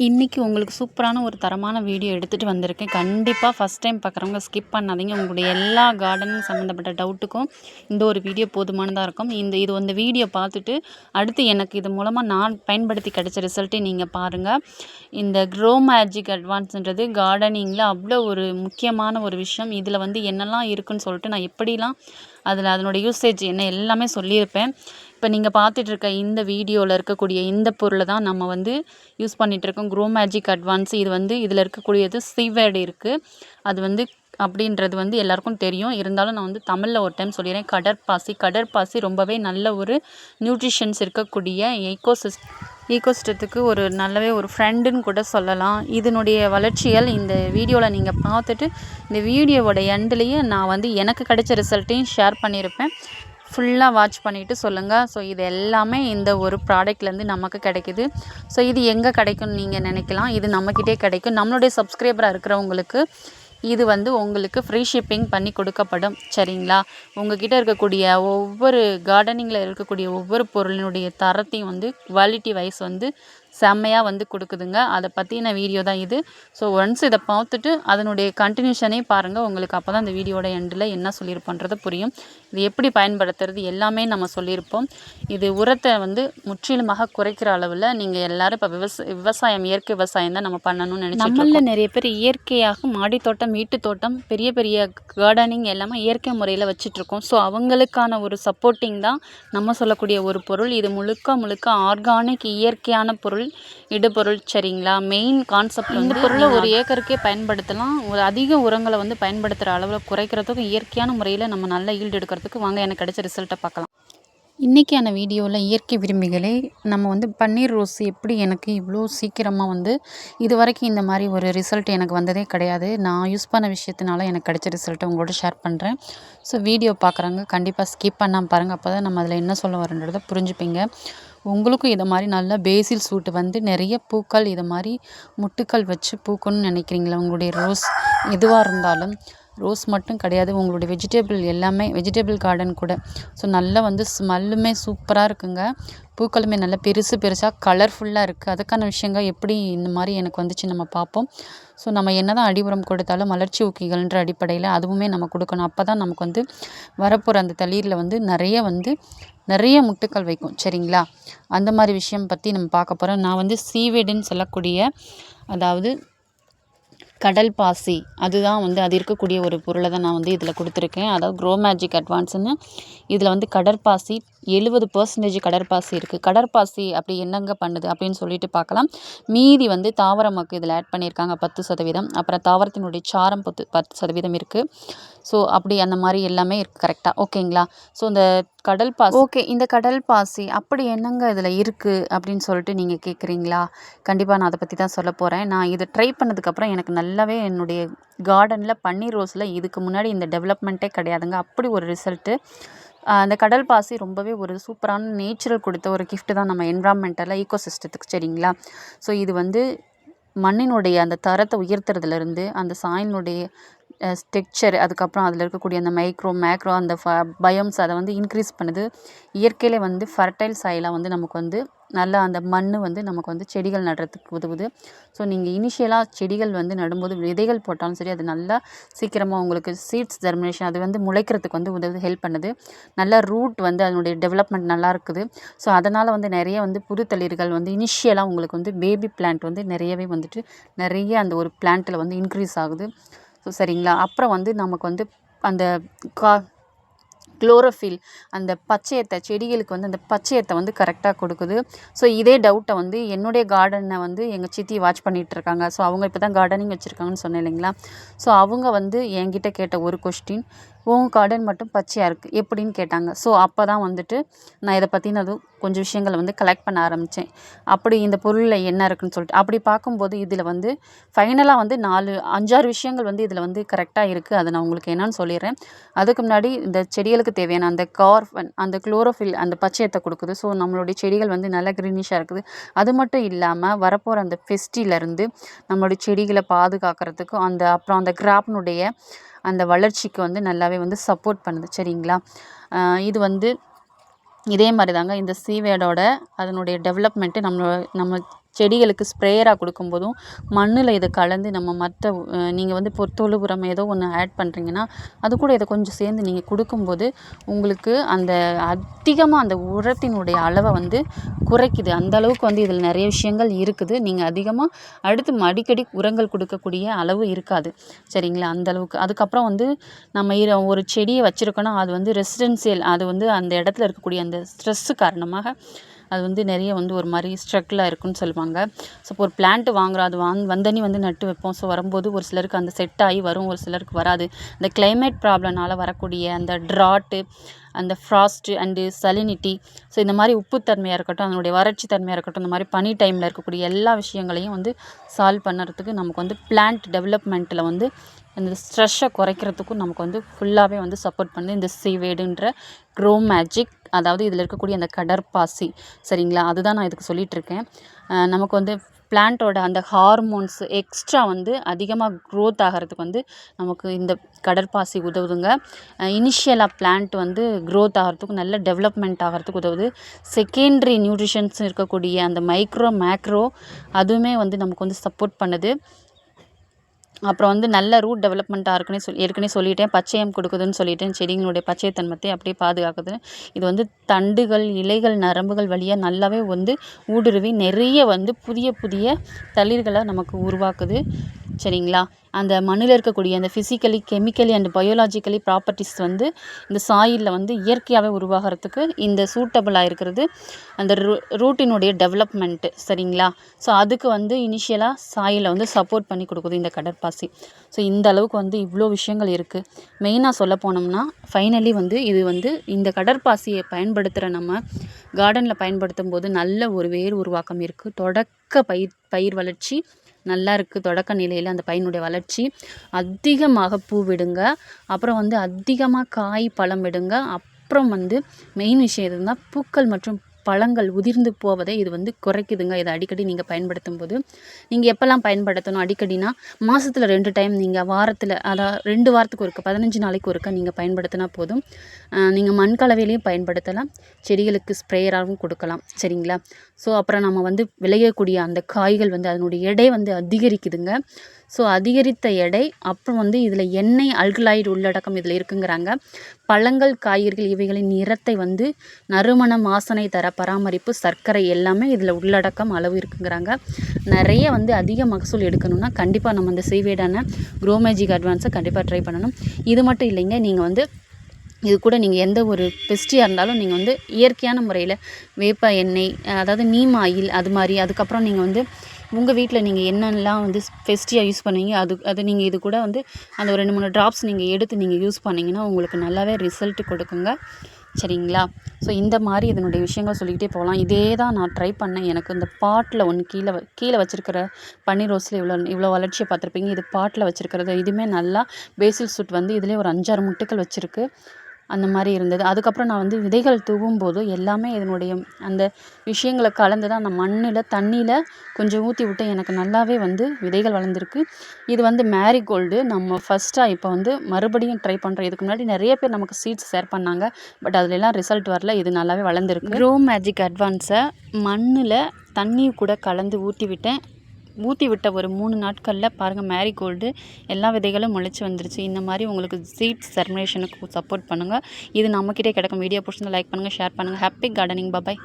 இன்றைக்கி உங்களுக்கு சூப்பரான ஒரு தரமான வீடியோ எடுத்துகிட்டு வந்திருக்கேன். கண்டிப்பாக ஃபஸ்ட் டைம் பார்க்குறவங்க ஸ்கிப் பண்ணாதீங்க. உங்களுடைய எல்லா கார்டனிங் சம்மந்தப்பட்ட டவுட்டுக்கும் இந்த ஒரு வீடியோ போதுமானதாக இருக்கும். இந்த இது இந்த வீடியோ பார்த்துட்டு அடுத்து எனக்கு இது மூலமாக நான் பயன்படுத்தி கிடைச்ச ரிசல்ட்டை நீங்கள் பாருங்கள் இந்த க்ரோ மேஜிக் அட்வான்ஸ்ன்றது கார்டனிங்கில் அவ்வளோ ஒரு முக்கியமான ஒரு விஷயம். இதில் வந்து என்னெல்லாம் இருக்குன்னு சொல்லிட்டு நான் எப்படிலாம் அதில் அதனுடைய யூசேஜ் என்ன எல்லாமே சொல்லியிருப்பேன். இப்போ நீங்கள் பார்த்துட்ருக்க இந்த வீடியோவில் இருக்கக்கூடிய இந்த பொருளை தான் நம்ம வந்து யூஸ் பண்ணிகிட்ருக்கோம் க்ரோ மேஜிக் அட்வான்ஸ் இது வந்து இதில் இருக்கக்கூடியது சீவேர்டு இருக்குது அது வந்து அப்படின்றது வந்து எல்லாருக்கும் தெரியும். இருந்தாலும் நான் வந்து தமிழில் ஒரு டைம் சொல்லிடுறேன் கடற்பாசி கடற்பாசி ரொம்பவே நல்ல ஒரு நியூட்ரிஷன்ஸ் இருக்கக்கூடிய ஈக்கோசிஸ் ஈகோசிஸ்டத்துக்கு ஒரு நல்லவே ஒரு ஃப்ரெண்டுன்னு கூட சொல்லலாம். இதனுடைய வளர்ச்சிகள் இந்த வீடியோவில் நீங்கள் பார்த்துட்டு இந்த வீடியோவோட எண்ட்லேயே நான் வந்து எனக்கு கிடைச்ச ரிசல்ட்டையும் ஷேர் பண்ணியிருப்பேன் ஃபுல்லாக வாட்ச் பண்ணிவிட்டு சொல்லுங்கள் ஸோ இது எல்லாமே இந்த ஒரு ப்ராடக்ட்லேருந்து நமக்கு கிடைக்கிது. ஸோ இது எங்கே கிடைக்கும்னு நீங்கள் நினைக்கலாம். இது நம்மக்கிட்டே கிடைக்கும். நம்மளுடைய சப்ஸ்கிரைபராக இருக்கிறவங்களுக்கு இது வந்து உங்களுக்கு ஃப்ரீ ஷிப்பிங் பண்ணி கொடுக்கப்படும். சரிங்களா? உங்கள்கிட்ட இருக்கக்கூடிய ஒவ்வொரு கார்டனிங்கில் இருக்கக்கூடிய ஒவ்வொரு பொருளினுடைய தரத்தையும் வந்து குவாலிட்டி வைஸ் வந்து செம்மையாக வந்து கொடுக்குதுங்க. அதை பற்றின வீடியோ தான் இது. ஸோ ஒன்ஸ் இதை பார்த்துட்டு அதனுடைய கண்டினியூஷனே பாருங்கள் உங்களுக்கு அப்போ தான் அந்த வீடியோட எண்டில் என்ன சொல்லியிருப்போன்றது புரியும். இது எப்படி பயன்படுத்துறது எல்லாமே நம்ம சொல்லியிருப்போம். இது உரத்தை வந்து முற்றிலுமாக குறைக்கிற அளவில் நீங்கள் எல்லோரும் இப்போ விவசாய விவசாயம் இயற்கை விவசாயம் தான் நம்ம பண்ணணும்னு நினச்சி நம்மளில் நிறைய பேர் இயற்கையாக மாடி தோட்டம் வீட்டு தோட்டம் பெரிய பெரிய கார்டனிங் எல்லாமே இயற்கை முறையில் வச்சிட்ருக்கோம் ஸோ அவங்களுக்கான ஒரு சப்போர்ட்டிங் தான் நம்ம சொல்லக்கூடிய ஒரு பொருள். இது முழுக்க முழுக்க ஆர்கானிக் இயற்கையான பொருள். பொருள் இடுபொருள் சரிங்களா? மெயின் கான்செப்ட் இந்த பொருளை ஒரு ஏக்கருக்கே பயன்படுத்தலாம். ஒரு அதிக உரங்களை வந்து பயன்படுத்துகிற அளவில் குறைக்கிறதுக்கும் இயற்கையான முறையில் நம்ம நல்ல ஈல்டு எடுக்கிறதுக்கு வாங்க எனக்கு கிடைச்ச ரிசல்ட்டை பார்க்கலாம். இன்றைக்கான வீடியோவில் இயற்கை விரும்பிகளே நம்ம வந்து பன்னீர் ரோஸ் எப்படி எனக்கு இவ்வளோ சீக்கிரமாக வந்து இது வரைக்கும் இந்த மாதிரி ஒரு ரிசல்ட் எனக்கு வந்ததே கிடையாது. நான் யூஸ் பண்ண விஷயத்தினால எனக்கு கிடைச்ச ரிசல்ட்டை உங்களோட ஷேர் பண்ணுறேன் ஸோ வீடியோ பார்க்குறாங்க கண்டிப்பாக ஸ்கிப் பண்ணாமல் பாருங்கள் அப்போ தான் நம்ம அதில் என்ன சொல்ல வரன்றதை புரிஞ்சுப்பீங்க. உங்களுக்கும் இதை மாதிரி நல்லா பேசில் சூட்டு வந்து நிறைய பூக்கள் இதை மாதிரி முட்டுக்கள் வச்சு பூக்கணும்னு நினைக்கிறீங்களா? உங்களுடைய ரோஸ் எதுவாக இருந்தாலும் ரோஸ் மட்டும் கிடையாது உங்களுடைய வெஜிடபிள் எல்லாமே வெஜிடபிள் கார்டன் கூட. ஸோ நல்லா வந்து ஸ்மெல்லுமே சூப்பராக இருக்குங்க. பூக்களுமே நல்லா பெருசு பெருசாக கலர்ஃபுல்லாக இருக்குது அதுக்கான விஷயங்கள் எப்படி இந்த மாதிரி எனக்கு வந்துச்சு நம்ம பார்ப்போம். ஸோ நம்ம என்ன தான் அடி உரம் கொடுத்தாலும் மலர்ச்சி ஊக்கிகள்ன்ற அடிப்படையில் அதுவுமே நம்ம கொடுக்கணும். அப்போ தான் நமக்கு வந்து வரப்போகிற அந்த தளிரில் வந்து நிறைய வந்து நிறைய முட்டுக்கள் வைக்கும் சரிங்களா? அந்த மாதிரி விஷயம் பற்றி நம்ம பார்க்க போகிறோம் நான் வந்து சீவேடுன்னு சொல்லக்கூடிய அதாவது கடல் பாசி அதுதான் வந்து அது இருக்கக்கூடிய ஒரு பொருளை தான் நான் வந்து இதில் கொடுத்துருக்கேன். அதாவது க்ரோ மேஜிக் அட்வான்ஸுன்னு இதில் வந்து கடற்பாசி எழுபது பர்சன்டேஜ் கடற்பாசி இருக்குது கடற்பாசி அப்படி என்னங்க பண்ணுது அப்படின்னு சொல்லிட்டு பார்க்கலாம். மீதி வந்து தாவரமாக்கு இதில் ஆட் பண்ணியிருக்காங்க பத்து சதவீதம். அப்புறம் தாவரத்தினுடைய சாரம் பத்து பத்து சதவீதம் இருக்குது ஸோ அப்படி அந்த மாதிரி எல்லாமே இருக்குது கரெக்டாக ஓகேங்களா? ஸோ இந்த கடல் பாசி ஓகே இந்த கடல் பாசி அப்படி என்னங்க இதில் இருக்குது அப்படின்னு சொல்லிட்டு நீங்கள் கேட்குறீங்களா கண்டிப்பாக நான் அதை பற்றி தான் சொல்ல போகிறேன் நான் இதை ட்ரை பண்ணதுக்கப்புறம் எனக்கு நல்லாவே என்னுடைய கார்டனில் பன்னீர் ரோஸில் இதுக்கு முன்னாடி இந்த டெவலப்மெண்ட்டே கிடையாதுங்க. அப்படி ஒரு ரிசல்ட்டு அந்த கடல் பாசி ரொம்பவே ஒரு சூப்பரான நேச்சுரல் கொடுத்த ஒரு கிஃப்ட்டு தான் நம்ம என்விரான்மெண்டலில் ஈக்கோ சிஸ்டத்துக்கு சரிங்களா? ஸோ இது வந்து மண்ணினுடைய அந்த தரத்தை உயர்த்துறதுலேருந்து அந்த சாயினுடைய ஸ்ட்ரக்சர் அதுக்கப்புறம் அதில் இருக்கக்கூடிய அந்த மைக்ரோ மேக்ரோ அந்த ஃப பயோம்ஸ் அதை வந்து இன்க்ரீஸ் பண்ணுது. இயற்கையிலே வந்து ஃபர்டைல் சாயிலாக வந்து நமக்கு வந்து நல்லா அந்த மண் வந்து நமக்கு வந்து செடிகள் நடுறதுக்கு உதவுது. ஸோ நீங்கள் இனிஷியலாக செடிகள் வந்து நடும்போது விதைகள் போட்டாலும் சரி அது நல்லா சீக்கிரமாக உங்களுக்கு சீட்ஸ் ஜெர்மினேஷன் அது வந்து முளைக்கிறதுக்கு வந்து உதவுது ஹெல்ப் பண்ணுது. நல்லா ரூட் வந்து அதனுடைய டெவலப்மெண்ட் நல்லா இருக்குது. ஸோ அதனால் வந்து நிறைய வந்து புது தளிர்கள் வந்து இனிஷியலாக உங்களுக்கு வந்து பேபி பிளான்ட் வந்து நிறையவே வந்துட்டு நிறைய அந்த ஒரு பிளான்ட்டில் வந்து இன்க்ரீஸ் ஆகுது. ஸோ சரிங்களா? அப்புறம் வந்து நமக்கு வந்து அந்த கா குளோரோஃபில் அந்த பச்சையத்தை செடிகளுக்கு வந்து அந்த பச்சையத்தை வந்து கரெக்டாக கொடுக்குது. ஸோ இதே டவுட்டை வந்து என்னுடைய கார்டனை வந்து எங்கள் சித்தி வாட்ச் பண்ணிகிட்டு இருக்காங்க. ஸோ அவங்க இப்போ தான் கார்டனிங் வச்சுருக்காங்கன்னு சொன்னேன் இல்லைங்களா? ஸோ அவங்க வந்து என்கிட்ட கேட்ட ஒரு கொஸ்டின் உன் கார்டன் மட்டும் பச்சையாக இருக்குது எப்படின்னு கேட்டாங்க. ஸோ அப்போ தான் வந்துட்டு நான் இதை பற்றினதும் கொஞ்சம் விஷயங்களை வந்து கலெக்ட் பண்ண ஆரம்பித்தேன் அப்படி இந்த பொருளில் என்ன இருக்குதுன்னு சொல்லிட்டு. அப்படி பார்க்கும்போது இதில் வந்து ஃபைனலாக வந்து நாலு அஞ்சாறு விஷயங்கள் வந்து இதில் வந்து கரெக்டாக இருக்குது அதை நான் உங்களுக்கு என்னென்னு சொல்லிடுறேன். அதுக்கு முன்னாடி இந்த செடிகளுக்கு தேவையான அந்த கார்பன் அந்த குளோரோஃபில் அந்த பச்சையத்தை கொடுக்குது. ஸோ நம்மளுடைய செடிகள் வந்து நல்லா க்ரீனிஷாக இருக்குது. அது மட்டும் இல்லாமல் வரப்போகிற அந்த ஃபெஸ்டிலேருந்து நம்மளுடைய செடிகளை பாதுகாக்கிறதுக்கும் அந்த அப்புறம் அந்த கிராப்னுடைய அந்த வளர்ச்சிக்கு வந்து நல்லாவே வந்து சப்போர்ட் பண்ணுது. சரிங்களா? இது வந்து இதே மாதிரி தாங்க இந்த சீவேடோட அதனுடைய டெவலப்மெண்ட்டு நம்ம நம்ம செடிகளுக்கு ஸ்ப்ரேயராக கொடுக்கும்போதும் மண்ணில் இதை கலந்து நம்ம மற்ற நீங்கள் வந்து இப்போ தொழு உரம் ஏதோ ஒன்று ஆட் பண்ணுறீங்கன்னா அது கூட இதை கொஞ்சம் சேர்ந்து நீங்கள் கொடுக்கும்போது உங்களுக்கு அந்த அதிகமாக அந்த உரத்தினுடைய அளவை வந்து குறைக்குது. அந்த அளவுக்கு வந்து இதில் நிறைய விஷயங்கள் இருக்குது. நீங்கள் அதிகமாக அடுத்து அடிக்கடி உரங்கள் கொடுக்கக்கூடிய அளவு இருக்காது. சரிங்களா? அந்த அளவுக்கு. அதுக்கப்புறம் வந்து நம்ம ஒரு செடியை வச்சுருக்கோன்னா அது வந்து ரெசிடென்சியல் அது வந்து அந்த இடத்துல இருக்கக்கூடிய அந்த ஸ்ட்ரெஸ்ஸு காரணமாக அது வந்து நிறைய வந்து ஒரு மாதிரி ஸ்ட்ரகிளாக இருக்குன்னு சொல்லுவாங்க. ஸோ இப்போ ஒரு பிளான்ட்டு வாங்குறோம் அது வாங் வந்தனி வந்து நட்டு வைப்போம். ஸோ வரும்போது ஒரு சிலருக்கு அந்த செட் ஆகி வரும் ஒரு சிலருக்கு வராது. இந்த கிளைமேட் ப்ராப்ளம்னால வரக்கூடிய அந்த ட்ராட்டு அந்த ஃப்ராஸ்ட்டு அண்டு சலினிட்டி ஸோ இந்த மாதிரி உப்புத்தன்மையாக இருக்கட்டும் அதனுடைய வறட்சி தன்மையாக இருக்கட்டும் இந்த மாதிரி பனி டைமில் இருக்கக்கூடிய எல்லா விஷயங்களையும் வந்து சால்வ் பண்ணுறதுக்கு நமக்கு வந்து பிளான்ட் டெவலப்மெண்ட்டில் வந்து அந்த ஸ்ட்ரெஸ்ஸை குறைக்கிறதுக்கும் நமக்கு வந்து ஃபுல்லாகவே வந்து சப்போர்ட் பண்ணுது இந்த சீவேடுன்ற க்ரோ மேஜிக் அதாவது இதில் இருக்கக்கூடிய அந்த கடற்பாசி சரிங்களா? அதுதான் நான் இதுக்கு சொல்லிகிட்ருக்கேன் நமக்கு வந்து பிளான்ட்டோட அந்த ஹார்மோன்ஸ் எக்ஸ்ட்ரா வந்து அதிகமாக க்ரோத் ஆகிறதுக்கு வந்து நமக்கு இந்த கடற்பாசி உதவுதுங்க. இனிஷியலாக பிளான்ட் வந்து க்ரோத் ஆகிறதுக்கு நல்ல டெவலப்மெண்ட் ஆகிறதுக்கு உதவுது. செகண்ட்ரி நியூட்ரிஷன்ஸ் இருக்கக்கூடிய அந்த மைக்ரோ மேக்ரோ அதுவுமே வந்து நமக்கு வந்து சப்போர்ட் பண்ணுது. அப்புறம் வந்து நல்ல ரூட் டெவலப்மெண்ட்டாக இருக்குன்னு சொல்லி ஏற்கனவே சொல்லிட்டேன். பச்சையம் கொடுக்குதுன்னு சொல்லிட்டேன். செடிங்களுடைய பச்சைத்தன்மத்தை அப்படியே பாதுகாக்குது. இது வந்து தண்டுகள் இலைகள் நரம்புகள் வழியாக நல்லாவே வந்து ஊடுருவி நிறைய வந்து புதிய புதிய தளிர்களை நமக்கு உருவாக்குது. சரிங்களா? அந்த மண்ணில் இருக்கக்கூடிய அந்த physically chemically and biologically properties வந்து இந்த சாயிலில் வந்து இயற்கையாகவே உருவாகிறதுக்கு இந்த சூட்டபிளாக இருக்கிறது. அந்த ரூ ரூட்டினுடைய டெவலப்மெண்ட்டு சரிங்களா? ஸோ அதுக்கு வந்து இனிஷியலாக சாயிலை வந்து சப்போர்ட் பண்ணி கொடுக்குது இந்த கடற்பாசி. ஸோ இந்த அளவுக்கு வந்து இவ்வளோ விஷயங்கள் இருக்குது மெயினாக சொல்ல போனோம்னா ஃபைனலி வந்து இது வந்து இந்த கடற்பாசியை பயன்படுத்துகிற நம்ம கார்டனில் பயன்படுத்தும் போது நல்ல ஒரு வேர் உருவாக்கம் இருக்குது தொடக்க பயிர் பயிர் வளர்ச்சி நல்லா இருக்குது தொடக்க நிலையில் அந்த பையனுடைய வளர்ச்சி. அதிகமாக பூ விடுங்க. அப்புறம் வந்து அதிகமாக காய் பழம் விடுங்க. அப்புறம் வந்து மெயின் விஷயம் எதுனா பூக்கள் மற்றும் பழங்கள் உதிர்ந்து போவதை இது வந்து குறைக்குதுங்க. இதை அடிக்கடி நீங்கள் பயன்படுத்தும் போது நீங்கள் எப்போல்லாம் பயன்படுத்தணும்? அடிக்கடினா மாதத்தில் ரெண்டு டைம் நீங்கள் வாரத்தில் அதாவது ரெண்டு வாரத்துக்கு ஒருக்க பதினஞ்சு நாளைக்கு ஒருக்க நீங்கள் பயன்படுத்தினா போதும். நீங்கள் மண் கலவையிலையும் பயன்படுத்தலாம். செடிகளுக்கு ஸ்ப்ரேயராகவும் கொடுக்கலாம். சரிங்களா? ஸோ அப்புறம் நம்ம வந்து விளையக்கூடிய அந்த காய்கள் வந்து அதனுடைய எடை வந்து அதிகரிக்குதுங்க. ஸோ அதிகரித்த எடை அப்புறம் வந்து இதில் எண்ணெய் அல்கலாய்டு உள்ளடக்கம் இதில் இருக்குங்கிறாங்க. பழங்கள் காய்கறிகள் இவைகளின் நிறத்தை வந்து நறுமணம் வாசனை தர பராமரிப்பு சர்க்கரை எல்லாமே இதில் உள்ளடக்கம் அளவு இருக்குங்கிறாங்க. நிறைய வந்து அதிக மகசூல் எடுக்கணும்னா கண்டிப்பாக நம்ம இந்த சீவேடான குரோமேஜிக் அட்வான்ஸை கண்டிப்பாக ட்ரை பண்ணணும். இது மட்டும் இல்லைங்க நீங்கள் வந்து இது கூட நீங்கள் எந்த ஒரு பெஸ்டியாக இருந்தாலும் நீங்கள் வந்து இயற்கையான முறையில் வேப்ப எண்ணெய் அதாவது நீம் ஆயில் அது மாதிரி அதுக்கப்புறம் நீங்கள் வந்து உங்கள் வீட்டில் நீங்கள் என்னென்னலாம் வந்து ஃபெஸ்டியாக யூஸ் பண்ணுவீங்க? அது அது நீங்கள் இது கூட வந்து அந்த ஒரு ரெண்டு மூணு ட்ராப்ஸ் நீங்கள் எடுத்து நீங்கள் யூஸ் பண்ணிங்கன்னா உங்களுக்கு நல்லாவே ரிசல்ட் கொடுக்குங்க. சரிங்களா? ஸோ இந்த மாதிரி இதனுடைய விஷயங்கள் சொல்லிக்கிட்டே போகலாம். இதே தான் நான் ட்ரை பண்ணேன். எனக்கு இந்த பாட்டில் ஒன்று கீழே கீழே வச்சுருக்கிற பன்னீர் ரோஸில் இவ்வளோ இவ்வளோ வளர்ச்சியை பார்த்துருப்பீங்க. இது பாட்டில் வச்சுருக்கிறது. இதுவுமே நல்லா பேசில் சூட் வந்து இதிலே ஒரு அஞ்சாறு முட்டைகள் வச்சுருக்கு. அந்த மாதிரி இருந்தது. அதுக்கப்புறம் நான் வந்து விதைகள் தூவும் போது எல்லாமே இதனுடைய அந்த விஷயங்களை கலந்து தான் அந்த மண்ணில் தண்ணியில் கொஞ்சம் ஊற்றி விட்டு எனக்கு நல்லாவே வந்து விதைகள் வளர்ந்துருக்கு. இது வந்து மேரிகோல்டு நம்ம ஃபஸ்ட்டாக இப்போ வந்து மறுபடியும் ட்ரை பண்ணுறோம் இதுக்கு முன்னாடி நிறைய பேர் நமக்கு சீட்ஸ் ஷேர் பண்ணாங்க. பட் அதுலலாம் ரிசல்ட் வரல. இது நல்லாவே வளர்ந்துருக்கு. க்ரோ மேஜிக் அட்வான்ஸை மண்ணில் தண்ணி கூட கலந்து ஊற்றி விட்டேன். ஊற்றி விட்ட ஒரு மூணு நாட்களில் பாருங்கள் மேரிகோல்டு எல்லா விதைகளும் முளைச்சி வந்துருச்சு. இந்த மாதிரி உங்களுக்கு சீட்ஸ் ஜெர்மினேஷனுக்கு சப்போர்ட் பண்ணுங்கள் இது நம்மக்கிட்டே கிடைக்கும். வீடியோ பிடிச்சிருந்தா லைக் பண்ணுங்கள் ஷேர் பண்ணுங்கள் ஹாப்பி கார்டனிங் பாய்